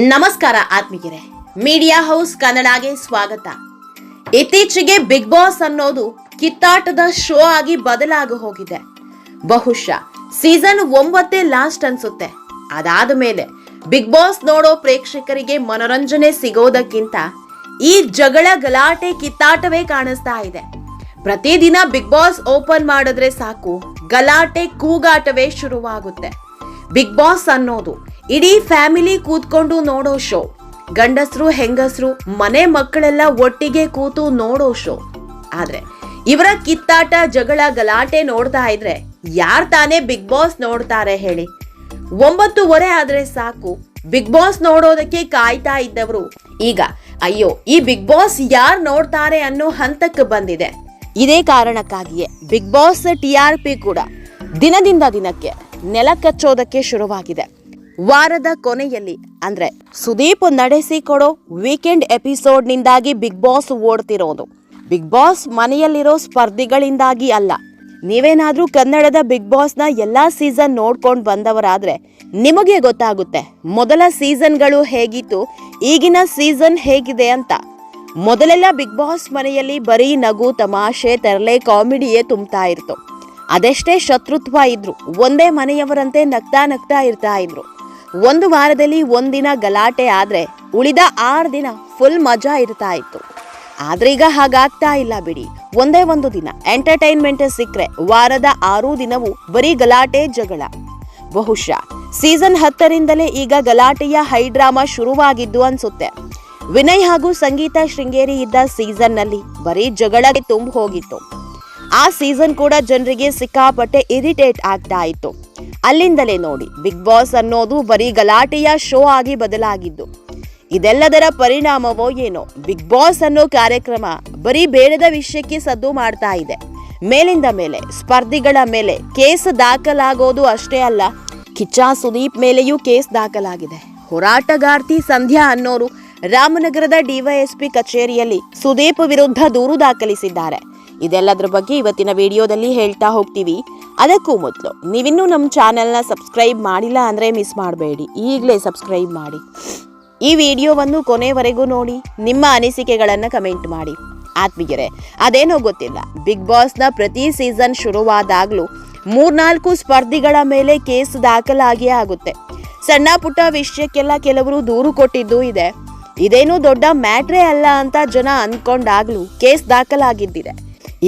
ನಮಸ್ಕಾರ ಆತ್ಮೀಯರೇ. Media house ಕನ್ನಡಗೆ ಸ್ವಾಗತ. ಇತ್ತೀಚೆಗೆ ಬಿಗ್ ಬಾಸ್ ಅನ್ನೋದು ಕಿತ್ತಾಟದ ಶೋ ಆಗಿ ಬದಲಾಗಿ ಹೋಗಿದೆ. ಬಹುಶಃ ಸೀಸನ್ ಒಂಬತ್ತೇ ಲಾಸ್ಟ್ ಅನ್ಸುತ್ತೆ. ಅದಾದ ಮೇಲೆ ಬಿಗ್ ಬಾಸ್ ನೋಡೋ ಪ್ರೇಕ್ಷಕರಿಗೆ ಮನೋರಂಜನೆ ಸಿಗೋದಕ್ಕಿಂತ ಈ ಜಗಳ ಗಲಾಟೆ ಕಿತ್ತಾಟವೇ ಕಾಣಿಸ್ತಾ ಇದೆ. ಪ್ರತಿದಿನ ಬಿಗ್ ಬಾಸ್ ಓಪನ್ ಮಾಡಿದ್ರೆ ಸಾಕು ಗಲಾಟೆ ಕೂಗಾಟವೇ ಶುರುವಾಗುತ್ತೆ. ಬಿಗ್ ಬಾಸ್ ಅನ್ನೋದು ಇಡೀ ಫ್ಯಾಮಿಲಿ ಕೂತ್ಕೊಂಡು ನೋಡೋ ಶೋ. ಗಂಡಸರು, ಹೆಂಗಸರು, ಮನೆ ಮಕ್ಕಳೆಲ್ಲ ಒಟ್ಟಿಗೆ ಕೂತು ನೋಡೋ ಶೋ. ಆದ್ರೆ ಇವರ ಕಿತ್ತಾಟ, ಜಗಳ, ಗಲಾಟೆ ನೋಡ್ತಾ ಇದ್ರೆ ಯಾರ್ ತಾನೇ ಬಿಗ್ ಬಾಸ್ ನೋಡ್ತಾರೆ ಹೇಳಿ. ಒಂಬತ್ತುವರೆ ಆದ್ರೆ ಸಾಕು. ಬಿಗ್ ಬಾಸ್ ನೋಡೋದಕ್ಕೆ ಕಾಯ್ತಾ ಇದ್ದವರು. ಈಗ ಅಯ್ಯೋ, ಈ ಬಿಗ್ ಬಾಸ್ ಯಾರ್ ನೋಡ್ತಾರೆ ಅನ್ನೋ ಹಂತಕ್ಕೆ ಬಂದಿದೆ. ಇದೇ ಕಾರಣಕ್ಕಾಗಿಯೇ Bigg Boss T R P ಕೂಡ ದಿನದಿಂದ ದಿನಕ್ಕೆ ನೆಲ ಕಚ್ಚೋದಕ್ಕೆ ಶುರುವಾಗಿದೆ. ವಾರದ ಕೊನೆಯಲ್ಲಿ, ಅಂದ್ರೆ ಸುದೀಪ್ ನಡೆಸಿಕೊಡೋ ವೀಕೆಂಡ್ ಎಪಿಸೋಡ್ನಿಂದಾಗಿ ಬಿಗ್ ಬಾಸ್ ಓಡ್ತಿರೋದು. ಬಿಗ್ ಬಾಸ್ ಮನೆಯಲ್ಲಿರೋ ಸ್ಪರ್ಧಿಗಳಿಂದಾಗಿ ಅಲ್ಲ. ನೀವೇನಾದ್ರೂ ಕನ್ನಡದ ಬಿಗ್ ಬಾಸ್ನ ಎಲ್ಲಾ ಸೀಸನ್ ನೋಡ್ಕೊಂಡು ಬಂದವರಾದ್ರೆ ನಿಮಗೆ ಗೊತ್ತಾಗುತ್ತೆ, ಮೊದಲ ಸೀಸನ್ಗಳು ಹೇಗಿತ್ತು, ಈಗಿನ ಸೀಸನ್ ಹೇಗಿದೆ ಅಂತ. ಮೊದಲೆಲ್ಲ ಬಿಗ್ ಬಾಸ್ ಮನೆಯಲ್ಲಿ ಬರೀ ನಗು, ತಮಾಷೆ, ತರಲೆ, ಕಾಮಿಡಿಯೇ ತುಂಬ್ತಾ ಇರ್ತು. ಅದೆಷ್ಟೇ ಶತ್ರುತ್ವ ಇದ್ರು, ಒಂದೇ ಮನೆಯವರಂತೆ ನಗ್ತಾ ನಗ್ತಾ ಇರ್ತಾ ಇದ್ರು. ಒಂದು ವಾರದಲ್ಲಿ ಒಂದಿನ ಗಲಾಟೆ ಆದ್ರೆ ಉಳಿದ ಆರು ದಿನ ಫುಲ್ ಮಜಾ ಇರ್ತಾ ಇತ್ತು. ಈಗ ಹಾಗಾಗ್ತಾ ಇಲ್ಲ ಬಿಡಿ. ಒಂದೇ ಒಂದು ದಿನ ಎಂಟರ್ಟೈನ್ಮೆಂಟ್ ಸಿಕ್ಕರೆ ವಾರದ ಆರು ದಿನವೂ ಬರೀ ಗಲಾಟೆ ಜಗಳ. ಬಹುಶಃ ಸೀಸನ್ ಹತ್ತರಿಂದಲೇ ಈಗ ಗಲಾಟೆಯ ಹೈ ಡ್ರಾಮಾ ಶುರುವಾಗಿದ್ದು ಅನ್ಸುತ್ತೆ. ವಿನಯ್ ಹಾಗೂ ಸಂಗೀತ ಶೃಂಗೇರಿ ಇದ್ದ ಸೀಸನ್ನಲ್ಲಿ ಬರೀ ಜಗಳಕ್ಕೆ ತುಂಬ ಹೋಗಿತ್ತು. ಆ ಸೀಸನ್ ಕೂಡ ಜನರಿಗೆ ಸಿಕ್ಕಾಪಟ್ಟೆ ಇರಿಟೇಟ್ ಆಗ್ತಾ ಇತ್ತು. ಅಲ್ಲಿಂದಲೇ ನೋಡಿ. ಬಿಗ್ ಬಾಸ್ ಅನ್ನೋದು ಬರೀ ಗಲಾಟೆಯ ಶೋ ಆಗಿ ಬದಲಾಗಿದ್ದು. ಇದೆಲ್ಲದರ ಪರಿಣಾಮವೋ ಏನೋ. ಬಿಗ್ ಬಾಸ್ ಅನ್ನೋ ಕಾರ್ಯಕ್ರಮ ಬರೀ ಬೇಡದ ವಿಷಯಕ್ಕೆ ಸದ್ದು ಮಾಡ್ತಾ ಇದೆ. ಮೇಲಿಂದ ಮೇಲೆ, ಸ್ಪರ್ಧಿಗಳ ಮೇಲೆ ಕೇಸ್ ದಾಖಲಾಗೋದು ಅಷ್ಟೇ ಅಲ್ಲ, ಕಿಚ್ಚ ಸುದೀಪ್ ಮೇಲೆಯೂ ಕೇಸ್ ದಾಖಲಾಗಿದೆ. ಹೋರಾಟಗಾರ್ತಿ ಸಂಧ್ಯಾ ಅನ್ನೋರು ರಾಮನಗರದ ಡಿವೈಎಸ್ಪಿ ಕಚೇರಿಯಲ್ಲಿ ಸುದೀಪ್ ವಿರುದ್ಧ ದೂರು ದಾಖಲಿಸಿದ್ದಾರೆ. ಇದೆಲ್ಲದರ ಬಗ್ಗೆ ಇವತ್ತಿನ ವಿಡಿಯೋದಲ್ಲಿ ಹೇಳ್ತಾ ಹೋಗ್ತೀವಿ. ಅದಕ್ಕೂ ಮೊದಲು. ನೀವಿನ್ನೂ ನಮ್ಮ ಚಾನೆಲ್ನ ಸಬ್ಸ್ಕ್ರೈಬ್ ಮಾಡಿಲ್ಲ ಅಂದರೆ ಮಿಸ್ ಮಾಡಬೇಡಿ. ಈಗಲೇ ಸಬ್ಸ್ಕ್ರೈಬ್ ಮಾಡಿ. ಈ ವಿಡಿಯೋವನ್ನು ಕೊನೆವರೆಗೂ ನೋಡಿ. ನಿಮ್ಮ ಅನಿಸಿಕೆಗಳನ್ನು ಕಮೆಂಟ್ ಮಾಡಿ. ಆತ್ಮೀಯರೇ, ಅದೇನೋ ಗೊತ್ತಿಲ್ಲ. ಬಿಗ್ ಬಾಸ್ನ ಪ್ರತಿ ಸೀಸನ್ ಶುರುವಾದಾಗಲೂ ಮೂರ್ನಾಲ್ಕು ಸ್ಪರ್ಧಿಗಳ ಮೇಲೆ ಕೇಸ್ ದಾಖಲಾಗಿಯೇ ಆಗುತ್ತೆ. ಸಣ್ಣ ಪುಟ್ಟ ವಿಷಯಕ್ಕೆಲ್ಲ ಕೆಲವರು ದೂರು ಕೊಟ್ಟಿದ್ದು ಇದೆ. ಇದೇನು ದೊಡ್ಡ ಮ್ಯಾಟ್ರೇ ಅಲ್ಲ ಅಂತ ಜನ ಅಂದ್ಕೊಂಡಾಗಲೂ ಕೇಸ್ ದಾಖಲಾಗಿದ್ದಿದೆ.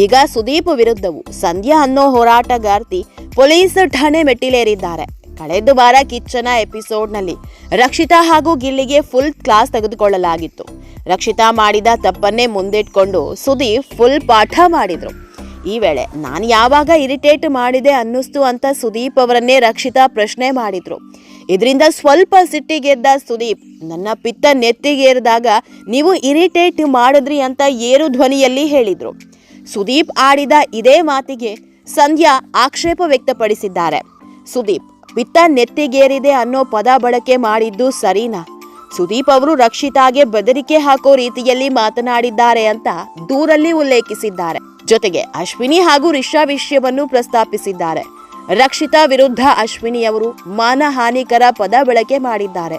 ಈಗ ಸುದೀಪ್ ವಿರುದ್ಧವು ಸಂಧ್ಯಾ ಅನ್ನೋ ಹೋರಾಟಗಾರ್ತಿ ಪೊಲೀಸ್ ಠಾಣೆ ಮೆಟ್ಟಿಲೇರಿದ್ದಾರೆ. ಕಳೆದ ವಾರ ಕಿಚ್ಚನ ಎಪಿಸೋಡ್ನಲ್ಲಿ ರಕ್ಷಿತಾ ಹಾಗೂ ಗಿಲ್ಲಿಗೆ ಫುಲ್ ಕ್ಲಾಸ್ ತೆಗೆದುಕೊಳ್ಳಲಾಗಿತ್ತು. ರಕ್ಷಿತಾ ಮಾಡಿದ ತಪ್ಪನ್ನೇ ಮುಂದಿಟ್ಕೊಂಡು ಸುದೀಪ್ ಫುಲ್ ಪಾಠ ಮಾಡಿದ್ರು. ಈ ವೇಳೆ, ನಾನು ಯಾವಾಗ ಇರಿಟೇಟ್ ಮಾಡಿದೆ ಅನ್ನಿಸ್ತು ಅಂತ ಸುದೀಪ್ ಅವರನ್ನೇ ರಕ್ಷಿತಾ ಪ್ರಶ್ನೆ ಮಾಡಿದ್ರು. ಇದರಿಂದ ಸ್ವಲ್ಪ ಸಿಟ್ಟಿಗೆದ್ದ ಸುದೀಪ್, ನನ್ನ ಪಿತ್ತ ನೆತ್ತಿಗೇರಿದಾಗ ನೀವು ಇರಿಟೇಟ್ ಮಾಡಿದ್ರಿ ಅಂತ ಏರು ಧ್ವನಿಯಲ್ಲಿ ಹೇಳಿದ್ರು. ಸುದೀಪ್ ಆಡಿದ ಇದೇ ಮಾತಿಗೆ ಸಂಧ್ಯಾ ಆಕ್ಷೇಪ ವ್ಯಕ್ತಪಡಿಸಿದ್ದಾರೆ. ಸುದೀಪ್ ಪಿತ್ತ ನೆತ್ತಿಗೇರಿದೆ ಅನ್ನೋ ಪದ ಬಳಕೆ ಮಾಡಿದ್ದು ಸರಿನಾ? ಸುದೀಪ್ ಅವರು ರಕ್ಷಿತಾಗೆ ಬೆದರಿಕೆ ಹಾಕೋ ರೀತಿಯಲ್ಲಿ ಮಾತನಾಡಿದ್ದಾರೆ ಅಂತ ದೂರಲ್ಲಿ ಉಲ್ಲೇಖಿಸಿದ್ದಾರೆ. ಜೊತೆಗೆ ಅಶ್ವಿನಿ ಹಾಗೂ ರಿಷಾ ವಿಷಯವನ್ನು ಪ್ರಸ್ತಾಪಿಸಿದ್ದಾರೆ. ರಕ್ಷಿತಾ ವಿರುದ್ಧ ಅಶ್ವಿನಿ ಅವರು ಮಾನಹಾನಿಕರ ಪದ ಬಳಕೆ ಮಾಡಿದ್ದಾರೆ.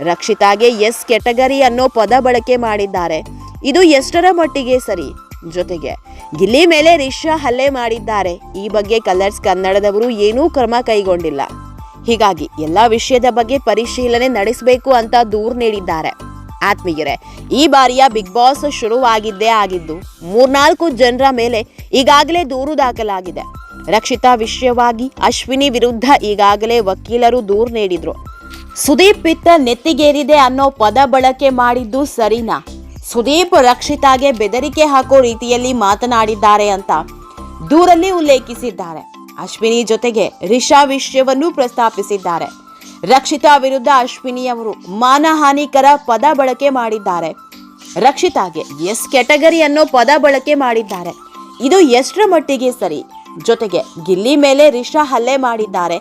ರಕ್ಷಿತಾಗೆ ಎಸ್ ಕೆಟಗರಿ ಅನ್ನೋ ಪದ ಬಳಕೆ ಮಾಡಿದ್ದಾರೆ. ಇದು ಎಷ್ಟರ ಮಟ್ಟಿಗೆ ಸರಿ? ಜೊತೆಗೆ ಗಿಲ್ಲಿ ಮೇಲೆ ರಿಷಾ ಹಲ್ಲೆ ಮಾಡಿದ್ದಾರೆ. ಈ ಬಗ್ಗೆ ಕಲರ್ಸ್ ಕನ್ನಡದವರು ಏನೂ ಕ್ರಮ ಕೈಗೊಂಡಿಲ್ಲ. ಹೀಗಾಗಿ ಎಲ್ಲ ವಿಷಯದ ಬಗ್ಗೆ ಪರಿಶೀಲನೆ ನಡೆಸಬೇಕು ಅಂತ ದೂರು ನೀಡಿದ್ದಾರೆ. ಆತ್ಮೀಯರೇ, ಈ ಬಾರಿಯ ಬಿಗ್ ಬಾಸ್ ಶುರುವಾಗಿದ್ದೇ ಆಗಿದ್ದು, ಮೂರ್ನಾಲ್ಕು ಜನರ ಮೇಲೆ ಈಗಾಗಲೇ ದೂರು ದಾಖಲಾಗಿದೆ. ರಕ್ಷಿತಾ ವಿಷಯವಾಗಿ ಅಶ್ವಿನಿ ವಿರುದ್ಧ ಈಗಾಗಲೇ ವಕೀಲರು ದೂರು ನೀಡಿದ್ರು. ಸುದೀಪ್ ಪಿತ್ತ ನೆತ್ತಿಗೇರಿದೆ ಅನ್ನೋ ಪದ ಬಳಕೆ ಮಾಡಿದ್ದು ಸರಿನಾ? ಸುದೀಪ್ ರಕ್ಷಿತಾಗೆ ಬೆದರಿಕೆ ಹಾಕೋ ರೀತಿಯಲ್ಲಿ ಮಾತನಾಡಿದ್ದಾರೆ ಅಂತ ದೂರಲ್ಲಿ ಉಲ್ಲೇಖಿಸಿದ್ದಾರೆ. ಅಶ್ವಿನಿ ಜೊತೆಗೆ ರಿಷಾ ವಿಷಯವನ್ನು ಪ್ರಸ್ತಾಪಿಸಿದ್ದಾರೆ. ರಕ್ಷಿತಾ ವಿರುದ್ಧ ಅಶ್ವಿನಿ ಅವರು ಮಾನಹಾನಿಕರ ಪದ ಬಳಕೆ ಮಾಡಿದ್ದಾರೆ. ರಕ್ಷಿತಾಗೆ ಎಸ್ ಕೆಟಗರಿ ಅನ್ನೋ ಪದ ಬಳಕೆ ಮಾಡಿದ್ದಾರೆ. ಇದು ಎಷ್ಟರ ಮಟ್ಟಿಗೆ ಸರಿ? ಜೊತೆಗೆ ಗಿಲ್ಲಿ ಮೇಲೆ ರಿಷಾ ಹಲ್ಲೆ ಮಾಡಿದ್ದಾರೆ.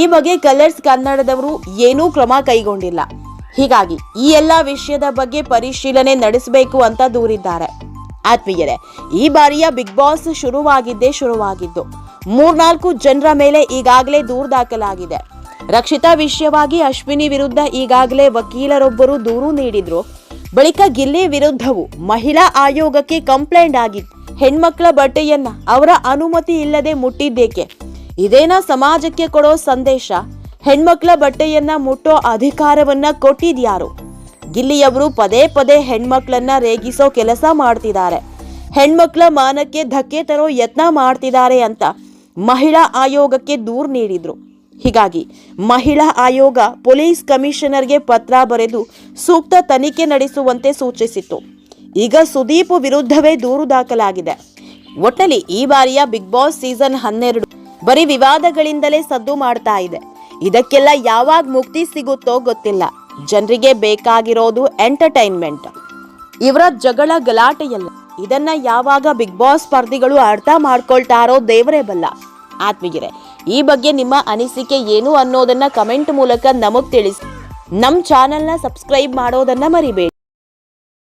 ಈ ಬಗ್ಗೆ ಕಲರ್ಸ್ ಕನ್ನಡದವರು ಏನೂ ಕ್ರಮ ಕೈಗೊಂಡಿಲ್ಲ. ಹೀಗಾಗಿ ಈ ಎಲ್ಲ ವಿಷಯದ ಬಗ್ಗೆ ಪರಿಶೀಲನೆ ನಡೆಸಬೇಕು ಅಂತ ದೂರಿದ್ದಾರೆ. ಆತ್ಮೀಯರೇ, ಈ ಬಾರಿಯ ಬಿಗ್ ಬಾಸ್ ಶುರುವಾಗಿದ್ದೇ ಶುರುವಾಗಿದ್ದು, ಮೂರ್ನಾಲ್ಕು ಜನರ ಮೇಲೆ ಈಗಾಗಲೇ ದೂರು ದಾಖಲಾಗಿದೆ. ರಕ್ಷಿತಾ ವಿಷಯವಾಗಿ ಅಶ್ವಿನಿ ವಿರುದ್ಧ ಈಗಾಗಲೇ ವಕೀಲರೊಬ್ಬರು ದೂರು ನೀಡಿದ್ರು. ಬಳಿಕ ಗಿಲ್ಲಿ ವಿರುದ್ಧವು ಮಹಿಳಾ ಆಯೋಗಕ್ಕೆ ಕಂಪ್ಲೇಂಟ್ ಆಗಿತ್ತು. ಹೆಣ್ಮಕ್ಳ ಬಟ್ಟೆಯನ್ನ ಅವರ ಅನುಮತಿ ಇಲ್ಲದೆ ಮುಟ್ಟಿದ್ದೇಕೆ? ಇದೇನ ಸಮಾಜಕ್ಕೆ ಕೊಡೋ ಸಂದೇಶ? ಹೆಣ್ಮಕ್ಳ ಬಟ್ಟೆಯನ್ನ ಮುಟ್ಟೋ ಅಧಿಕಾರವನ್ನ ಕೊಟ್ಟಿದ್ಯಾರು? ಗಿಲ್ಲಿಯವರು ಪದೇ ಪದೇ ಹೆಣ್ಮಕ್ಳನ್ನ ರೇಗಿಸೋ ಕೆಲಸ ಮಾಡ್ತಿದ್ದಾರೆ. ಹೆಣ್ಮಕ್ಳ ಮಾನಕ್ಕೆ ಧಕ್ಕೆ ತರೋ ಯತ್ನ ಮಾಡ್ತಿದ್ದಾರೆ ಅಂತ ಮಹಿಳಾ ಆಯೋಗಕ್ಕೆ ದೂರು ನೀಡಿದ್ರು. ಹೀಗಾಗಿ ಮಹಿಳಾ ಆಯೋಗ ಪೊಲೀಸ್ ಕಮಿಷನರ್ಗೆ ಪತ್ರ ಬರೆದು ಸೂಕ್ತ ತನಿಖೆ ನಡೆಸುವಂತೆ ಸೂಚಿಸಿತ್ತು. ಈಗ ಸುದೀಪ್ ವಿರುದ್ಧವೇ ದೂರು ದಾಖಲಾಗಿದೆ. ಒಟ್ಟಲ್ಲಿ ಈ ಬಾರಿಯ ಬಿಗ್ ಬಾಸ್ ಸೀಸನ್ ಹನ್ನೆರಡು ಬರೀ ವಿವಾದಗಳಿಂದಲೇ ಸದ್ದು ಮಾಡ್ತಾ ಇದೆ. ಇದಕ್ಕೆಲ್ಲ ಯಾವಾಗ ಮುಕ್ತಿ ಸಿಗುತ್ತೋ ಗೊತ್ತಿಲ್ಲ. ಜನರಿಗೆ ಬೇಕಾಗಿರೋದು ಎಂಟರ್ಟೈನ್ಮೆಂಟ್ ಇವರ ಜಗಳ ಗಲಾಟೆಯಲ್ಲ. ಇದನ್ನ ಯಾವಾಗ ಬಿಗ್ ಬಾಸ್ ಸ್ಪರ್ಧಿಗಳು ಅರ್ಥ ಮಾಡ್ಕೊಳ್ತಾರೋ ದೇವರೇ ಬಲ್ಲ. ಆತ್ಮೀಯರೇ, ಈ ಬಗ್ಗೆ ನಿಮ್ಮ ಅನಿಸಿಕೆ ಏನು ಅನ್ನೋದನ್ನ ಕಮೆಂಟ್ ಮೂಲಕ ನಮಗ್ ತಿಳಿಸಿ. ನಮ್ಮ ಚಾನೆಲ್ನ ಸಬ್ಸ್ಕ್ರೈಬ್ ಮಾಡೋದನ್ನ ಮರಿಬೇಡಿ.